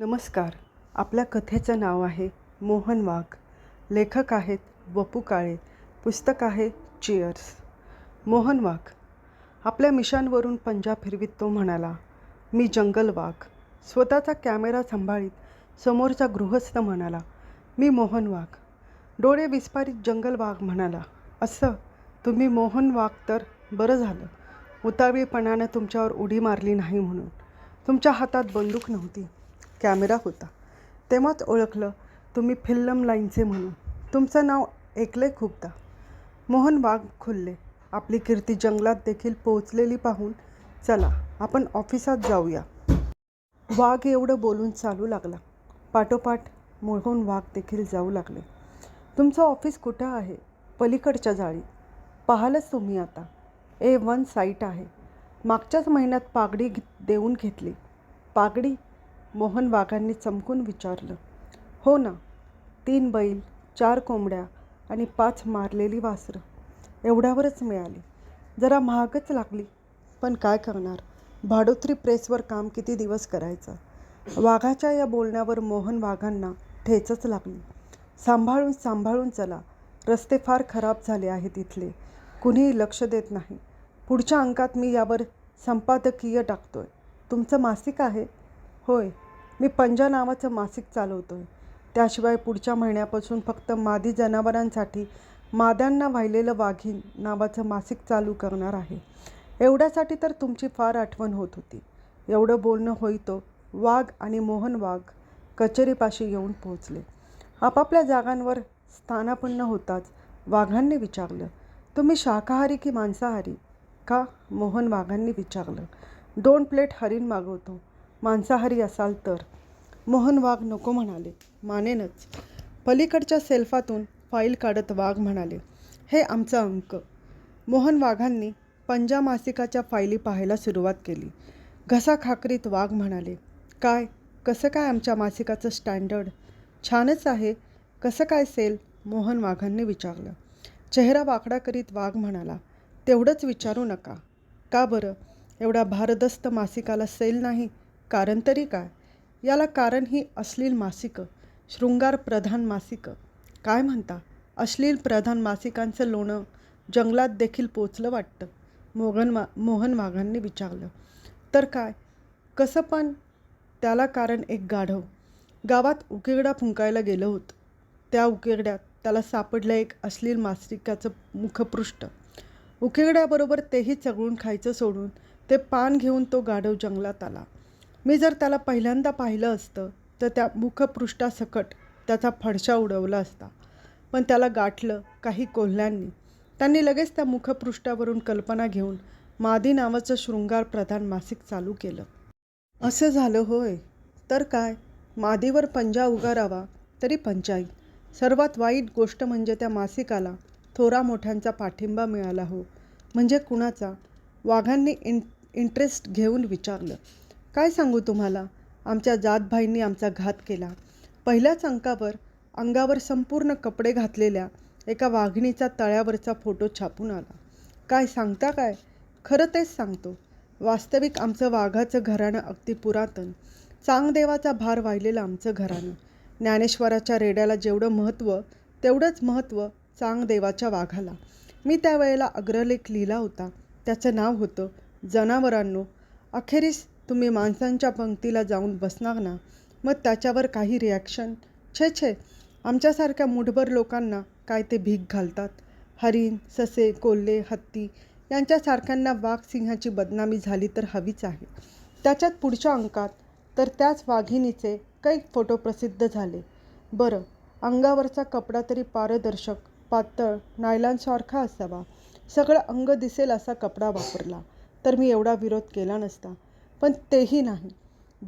नमस्कार. आपल्या कथेचं नाव आहे मोहन वाघ. लेखक आहेत वपू काळे. पुस्तक आहे चिअर्स. मोहन वाघ आपल्या मिशांवरून पंजा फिरवीत तो म्हणाला मी जंगल वाघ. स्वतःचा कॅमेरा सांभाळीत समोरचा गृहस्थ म्हणाला मी मोहन वाघ. डोळे विस्फारित जंगल वाघ म्हणाला असं? तुम्ही मोहन वाघ तर बरं झालं. उतावीळपणानं तुमच्यावर उडी मारली नाही म्हणून. तुमच्या हातात बंदूक नव्हती. कॅमेरा होता. तेव्हाच ओळखलं तुम्ही फिल्म लाईनचे म्हणून. तुमचं नाव ऐकले खूपदा. मोहन वाघ खुलले. आपली कीर्ती जंगलात देखील पोहोचलेली पाहून चला आपण ऑफिसात जाऊया. वाघ एवढं बोलून चालू लागला. पाठोपाठ मोहन वाघ देखील जाऊ लागले. तुमचं ऑफिस कुठं आहे? पलीकडच्या जाळी. पाहालच तुम्ही आता. ए वन साईट आहे. मागच्याच महिन्यात पागडी घ- देऊन घेतली. पागडी? मोहन वाघांनी चमकून विचारलं हो ना तीन बैल चार कोंबड्या आणि पाच मारलेली वासरं. एवढ्यावरच मिळाली. जरा महागच लागली. पण काय करणार? भाडोत्री प्रेसवर काम किती दिवस करायचं? वाघाच्या या बोलण्यावर मोहन वाघांना ठेचच लागली. सांभाळून सांभाळून चला. रस्ते फार खराब झाले आहेत इथले. कुणीही लक्ष देत नाही. पुढच्या अंकात मी यावर संपादकीय टाकतोय. तुमचं मासिक आहे? होय मी पंजा नावाचं मासिक चालवतो आहे त्याशिवाय पुढच्या महिन्यापासून फक्त मादी जनावरांसाठी माद्यांना वाहिलेलं वाघीण नावाचं मासिक चालू करणार आहे. एवढ्यासाठी तर तुमची फार आठवण होत होती. एवढं बोलणं होईतो वाघ आणि मोहन वाघ कचेरीपाशी येऊन पोहोचले. आपापल्या जागांवर स्थानापन्न होताच वाघांनी विचारलं तुम्ही शाकाहारी की मांसाहारी? का? मोहन वाघांनी विचारलं दोन प्लेट हरीण मागवतो. मांसाहारी असाल तर. मोहन वाघ नको म्हणाले. मानेनच. पलीकडच्या सेल्फातून फाईल काढत वाघ म्हणाले हे आमचं अंक. मोहन वाघांनी पंजा मासिकाच्या फायली पाहायला सुरुवात केली. घसा खाकरीत वाघ म्हणाले काय? कसं काय आमच्या मासिकाचं स्टँडर्ड? छानच आहे. कसं काय सेल? मोहन वाघांनी विचारलं. चेहरा वाकडा करीत वाघ म्हणाला तेवढंच विचारू नका. का बरं? एवढ्या भारदस्त मासिकाला सेल नाही? कारण तरी काय? याला कारण ही अश्लील मासिकं शृंगार प्रधान मासिकं. काय म्हणता? अश्लील प्रधान मासिकांचं लोणं जंगलात देखील पोचलं वाटतं. मोहन मा मोहन वाघांनी विचारलं तर काय? कसं पण त्याला कारण एक गाढव. गावात उकिरडा फुंकायला गेलं होतं. त्या उकिरड्यात त्याला सापडलं एक अश्लील मासिकाचं मुखपृष्ठ. उकिरड्याबरोबर तेही चघळून खायचं सोडून ते पान घेऊन तो गाढव जंगलात आला. मी जर त्याला पहिल्यांदा पाहिलं असतं तर त्या मुखपृष्ठासकट त्याचा फडशा उडवला असता. पण त्याला गाठलं काही कोल्ह्यांनी. त्यांनी लगेच त्या मुखपृष्ठावरून कल्पना घेऊन मादी नावाचं शृंगार प्रधान मासिक चालू केलं. असं झालं होय. तर काय? मादीवर पंजा उगारावा तरी पंचाईत सर्वात वाईट गोष्ट म्हणजे त्या मासिकाला थोरा मोठ्यांचा पाठिंबा मिळाला हो. म्हणजे कुणाचा? वाघांनी इन इंटरेस्ट घेऊन विचारलं. काय सांगू तुम्हाला? आमच्या जातभाईंनी आमचा घात केला. पहिल्याच अंकावर अंगावर संपूर्ण कपडे घातलेल्या एका वाघिणीचा तळ्यावरचा फोटो छापून आला. काय सांगता काय? खरं तेच सांगतो. वास्तविक आमचं वाघाचं घराणं अगदी पुरातन. चांगदेवाचा भार वाहिलेलं आमचं घराणं. ज्ञानेश्वराच्या रेड्याला जेवढं महत्त्व तेवढंच महत्त्व चांगदेवाच्या वाघाला. मी त्यावेळेला अग्रलेख लिहिला होता. त्याचं नाव होतं जनावरांनो. अखेरीस तुम्ही माणसांच्या पंक्तीला जाऊन बसणार ना मग त्याच्यावर काही रिॲक्शन छे छे. आमच्यासारख्या मुठभर लोकांना काय ते भीक घालतात? हरिण ससे कोल्हे हत्ती यांच्यासारख्यांना वाघ सिंहाची बदनामी झाली तर हवीच आहे. त्याच्यात पुढच्या अंकात तर त्याच वाघिणीचे कैक फोटो प्रसिद्ध झाले. बरं अंगावरचा कपडा तरी पारदर्शक पातळ नायलॉनसारखा असावा. सगळं अंग दिसेल असा कपडा वापरला. तर मी एवढा विरोध केला नसता. पण तेही नाही.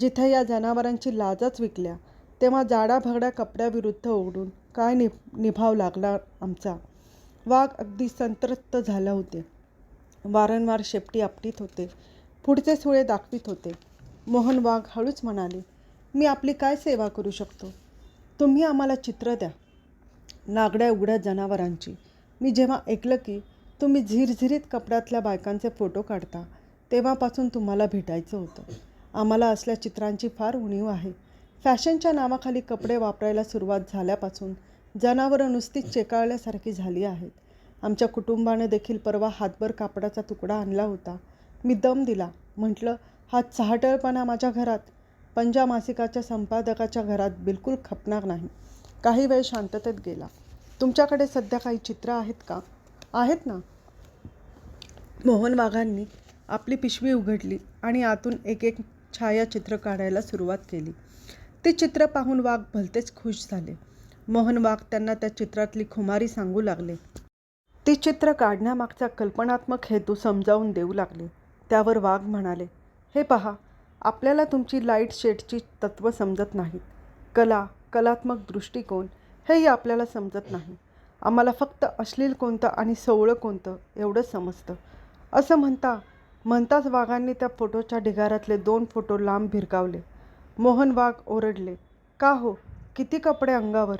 जिथे या जनावरांची लाजच विकल्या तेव्हा जाडाभगड्या कपड्याविरुद्ध ओढून काय नि निभाव लागला आमचा? वाघ अगदी संतृप्त झाला होते. वारंवार शेपटी आपटीत होते. पुढचे सुळे दाखवित होते. मोहन वाघ हळूच म्हणाले मी आपली काय सेवा करू शकतो? तुम्ही आम्हाला चित्र द्या. नागड्या उघड्या जनावरांची. मी जेव्हा ऐकलं की तुम्ही झिरझिरीत कपड्यातल्या बायकांचे फोटो काढता तेव्हापासून तुम्हाला भेटायचं होतं. आम्हाला असल्या चित्रांची फार उणीव आहे. फॅशनच्या नावाखाली कपडे वापरायला सुरुवात झाल्यापासून जनावरं नुसतीच चेकाळल्यासारखी झाली आहेत. आमच्या कुटुंबानं देखील परवा हातभर कापडाचा तुकडा आणला होता. मी दम दिला. म्हटलं हा चहाटळपणा माझ्या घरात. पंजा मासिकाच्या संपादकाच्या घरात बिलकुल खपणार नाही. काही वेळ शांततेत गेला. तुमच्याकडे सध्या काही चित्र आहेत का? आहेत ना. मोहन वाघांनी आपली पिशवी उघडली आणि आतून एक एक छायाचित्र काढायला सुरुवात केली. ती चित्र पाहून वाघ भलतेच खुश झाले. मोहन वाघ त्यांना त्या चित्रातली खुमारी सांगू लागले. ती चित्र काढण्यामागचा कल्पनात्मक हेतू समजावून देऊ लागले. त्यावर वाघ म्हणाले हे पहा आपल्याला तुमची लाइट शेडची तत्त्व समजत नाहीत. कला कलात्मक दृष्टिकोन हेही आपल्याला समजत नाही. आम्हाला फक्त अश्लील कोणतं आणि सवळं कोणतं एवढं समजतं. असं म्हणता म्हणताच वाघांनी त्या फोटोच्या ढिगाऱ्यातले दोन फोटो लांब भिरकावले मोहन वाघ ओरडले का हो? किती कपडे अंगावर?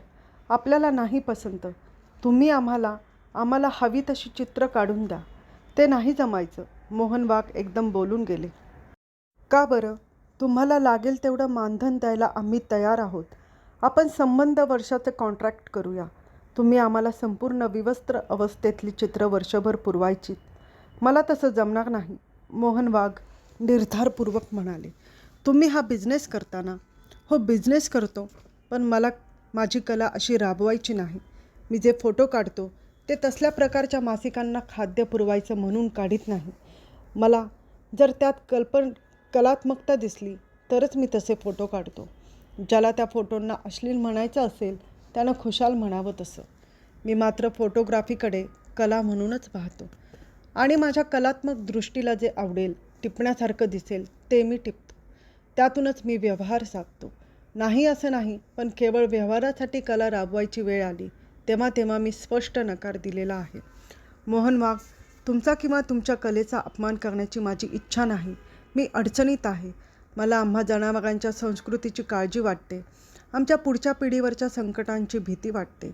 आपल्याला नाही पसंत. तुम्ही आम्हाला आम्हाला हवी तशी चित्र काढून द्या. ते नाही जमायचं मोहन वाघ एकदम बोलून गेले. का बरं? तुम्हाला लागेल तेवढं मानधन द्यायला आम्ही तयार आहोत. आपण संबंध वर्षाचे कॉन्ट्रॅक्ट करूया. तुम्ही आम्हाला संपूर्ण विवस्त्र अवस्थेतली चित्र वर्षभर पुरवायची मला तसं जमणार नाही. मोहन वाघ निर्धारपूर्वक म्हणाले तुम्ही हा बिझनेस करताना हो बिझनेस करतो पण मला माझी कला अशी राबवायची नाही. मी जे फोटो काढतो ते तसल्या प्रकारच्या मासिकांना खाद्य पुरवायचं म्हणून काढीत नाही. मला जर त्यात कल्पन कलात्मकता दिसली तरच मी तसे फोटो काढतो. ज्याला त्या फोटोंना अश्लील म्हणायचं असेल त्यानं खुशाल म्हणावं तसं. मी मात्र फोटोग्राफीकडे कला म्हणूनच पाहतो. आणि माझ्या कलात्मक दृष्टीला जे आवडेल टिपण्यासारखं दिसेल ते मी टिपतो. त्यातूनच मी व्यवहार साधतो. नाही असं नाही पण केवळ व्यवहारासाठी कला राबवायची वेळ आली तेव्हा तेव्हा मी स्पष्ट नकार दिलेला आहे. मोहन वाघ तुमचा किंवा तुमच्या कलेचा अपमान करण्याची माझी इच्छा नाही. मी अडचणीत आहे. मला आम्हा जनावरांच्या संस्कृतीची काळजी वाटते. आमच्या पुढच्या पिढीवरच्या संकटांची भीती वाटते.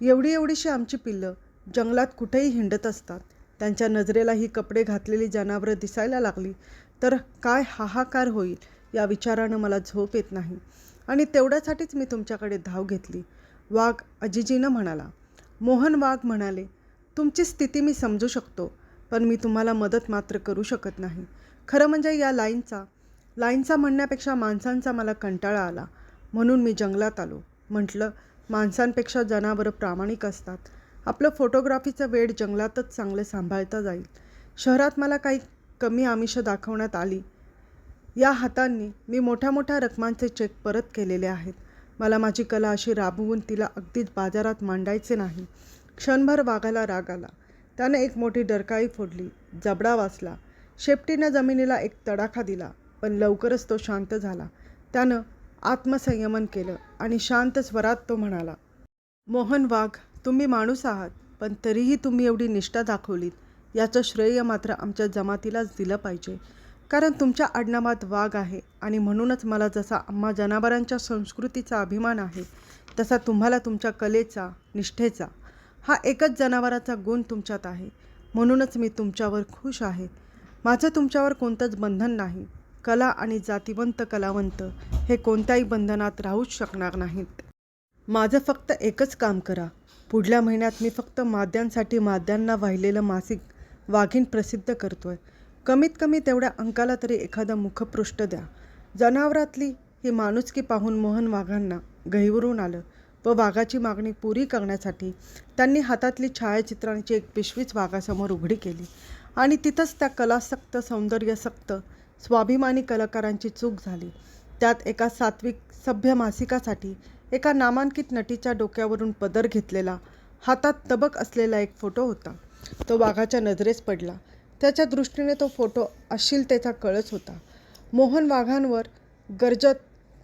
एवढी एवढीशी आमची पिल्लं जंगलात कुठेही हिंडत असतात. त्यांच्या नजरेला ही कपडे घातलेली जनावरं दिसायला लागली. तर काय हाहाकार होईल या विचारानं मला झोप येत नाही. आणि तेवढ्यासाठीच मी तुमच्याकडे धाव घेतली. वाघ अजिजीनं म्हणाला मोहन वाघ म्हणाले तुमची स्थिती मी समजू शकतो पण मी तुम्हाला मदत मात्र करू शकत नाही. खरं म्हणजे या लाईनचा लाईनचा म्हणण्यापेक्षा माणसांचा मला कंटाळा आला. म्हणून मी जंगलात आलो. म्हटलं माणसांपेक्षा जनावरं प्रामाणिक असतात. आपलं फोटोग्राफीचं वेळ जंगलातच चांगलं सांभाळता जाईल. शहरात मला काही कमी आमिष दाखवण्यात आली. या हातांनी मी मोठ्या मोठ्या रकमांचे चेक परत केलेले आहेत. मला माझी कला अशी राबवून तिला अगदीच बाजारात मांडायचे नाही. क्षणभर वाघाला राग आला. त्यानं एक मोठी डरकाळी फोडली जबडा वाचला. शेपटीनं जमिनीला एक तडाखा दिला पण लवकरच तो शांत झाला. त्यानं आत्मसंयमन केलं आणि शांत स्वरात तो म्हणाला मोहन वाघ तुम्ही माणूस आहात पण तरीही तुम्ही एवढी निष्ठा दाखवलीत. याचं श्रेय मात्र आमच्या जमातीलाच दिलं पाहिजे. कारण तुमच्या आडनामात वाघ आहे आणि म्हणूनच मला जसा आम्हा जनावरांच्या संस्कृतीचा अभिमान आहे तसा तुम्हाला तुमच्या कलेचा निष्ठेचा हा एकच जनावराचा गुण तुमच्यात आहे. म्हणूनच मी तुमच्यावर खुश आहे. माझं तुमच्यावर कोणतंच बंधन नाही. कला आणि जातिवंत कलावंत हे कोणत्याही बंधनात राहूच शकणार नाहीत. माझं फक्त एकच काम करा. पुढल्या महिन्यात मी फक्त माद्यांसाठी माद्यांना वाहिलेलं मासिक वाघीण प्रसिद्ध करतोय. कमीत कमी तेवढ्या अंकाला तरी एखादं मुखपृष्ठ द्या. जनावरातली ही माणुसकी पाहून मोहन वाघांना गहिवरून आलं व वाघाची मागणी पुरी करण्यासाठी त्यांनी हातातली छायाचित्रांची एक पिशवीच वाघासमोर उघडी केली. आणि तिथंच त्या कलासक्त सौंदर्यसक्त स्वाभिमानी कलाकारांची चूक झाली. त्यात एका सात्विक सभ्य मासिकासाठी एका नामांकित नटीच्या डोक्यावरून पदर घेतलेला हातात तबक असलेला एक फोटो होता. तो वाघाच्या नजरेस पडला. त्याच्या दृष्टीने तो फोटो अश्लीलतेचा कळस होता. मोहन वाघांवर गरजत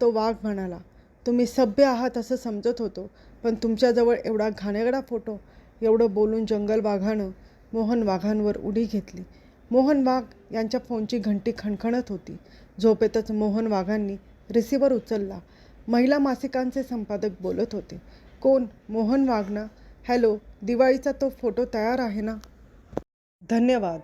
तो वाघ म्हणाला तुम्ही सभ्य आहात असं समजत होतो पण तुमच्याजवळ एवढा घाणेगडा फोटो एवढं बोलून जंगल वाघानं मोहन वाघांवर उडी घेतली. मोहन वाघ यांच्या फोनची घंटी खणखणत होती. झोपेतच मोहन वाघांनी रिसिव्हर उचलला. महिला मासिकांचे संपादक बोलत होते. कोण? मोहन वागना हॅलो दिवाळीचा तो फोटो तयार आहे ना? धन्यवाद.